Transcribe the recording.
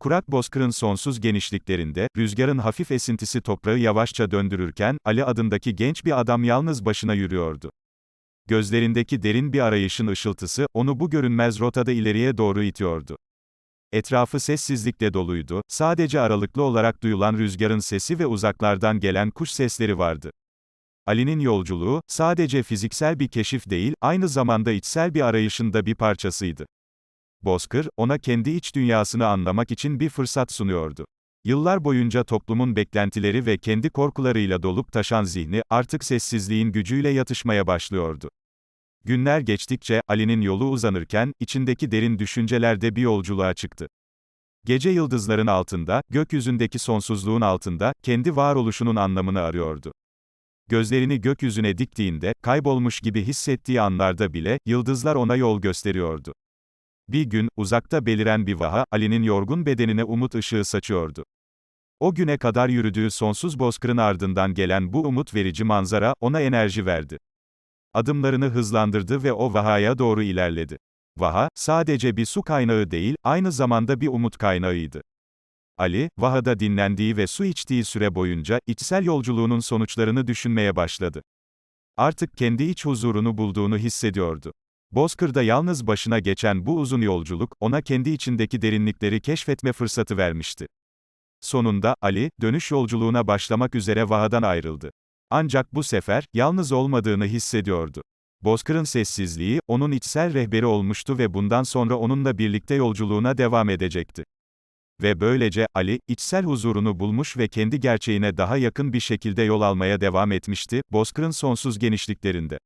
Kurak bozkırın sonsuz genişliklerinde, rüzgarın hafif esintisi toprağı yavaşça döndürürken, Ali adındaki genç bir adam yalnız başına yürüyordu. Gözlerindeki derin bir arayışın ışıltısı, onu bu görünmez rotada ileriye doğru itiyordu. Etrafı sessizlikle doluydu, sadece aralıklı olarak duyulan rüzgarın sesi ve uzaklardan gelen kuş sesleri vardı. Ali'nin yolculuğu, sadece fiziksel bir keşif değil, aynı zamanda içsel bir arayışın da bir parçasıydı. Bozkır, ona kendi iç dünyasını anlamak için bir fırsat sunuyordu. Yıllar boyunca toplumun beklentileri ve kendi korkularıyla dolup taşan zihni, artık sessizliğin gücüyle yatışmaya başlıyordu. Günler geçtikçe, Ali'nin yolu uzanırken, içindeki derin düşünceler de bir yolculuğa çıktı. Gece yıldızların altında, gökyüzündeki sonsuzluğun altında, kendi varoluşunun anlamını arıyordu. Gözlerini gökyüzüne diktiğinde, kaybolmuş gibi hissettiği anlarda bile, yıldızlar ona yol gösteriyordu. Bir gün, uzakta beliren bir vaha, Ali'nin yorgun bedenine umut ışığı saçıyordu. O güne kadar yürüdüğü sonsuz bozkırın ardından gelen bu umut verici manzara, ona enerji verdi. Adımlarını hızlandırdı ve o vahaya doğru ilerledi. Vaha, sadece bir su kaynağı değil, aynı zamanda bir umut kaynağıydı. Ali, Vaha'da dinlendiği ve su içtiği süre boyunca, içsel yolculuğunun sonuçlarını düşünmeye başladı. Artık kendi iç huzurunu bulduğunu hissediyordu. Bozkır'da yalnız başına geçen bu uzun yolculuk, ona kendi içindeki derinlikleri keşfetme fırsatı vermişti. Sonunda, Ali, dönüş yolculuğuna başlamak üzere Vaha'dan ayrıldı. Ancak bu sefer, yalnız olmadığını hissediyordu. Bozkır'ın sessizliği, onun içsel rehberi olmuştu ve bundan sonra onunla birlikte yolculuğuna devam edecekti. Ve böylece, Ali, içsel huzurunu bulmuş ve kendi gerçeğine daha yakın bir şekilde yol almaya devam etmişti, Bozkır'ın sonsuz genişliklerinde.